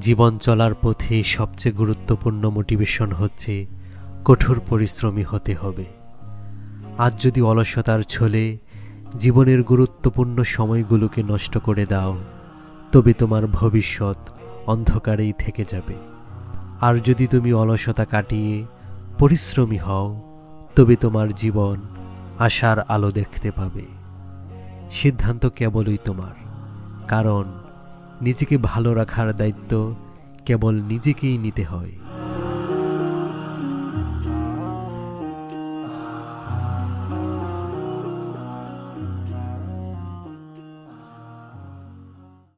জীবন চলার পথে সবচেয়ে গুরুত্বপূর্ণ মোটিভেশন হচ্ছে কঠোর পরিশ্রমী হতে হবে। আজ যদি অলসতার ছলে জীবনের গুরুত্বপূর্ণ সময়গুলোকে নষ্ট করে দাও, তবে তোমার ভবিষ্যৎ অন্ধকারেই থেকে যাবে। আর যদি তুমি অলসতা কাটিয়ে পরিশ্রমী হও, তবে তোমার জীবন আশার আলো দেখতে পাবে। সিদ্ধান্ত কেবলই তোমার, কারণ নিজেকে ভালো রাখার দায়িত্ব কেবল নিজেকেই নিতে হয়।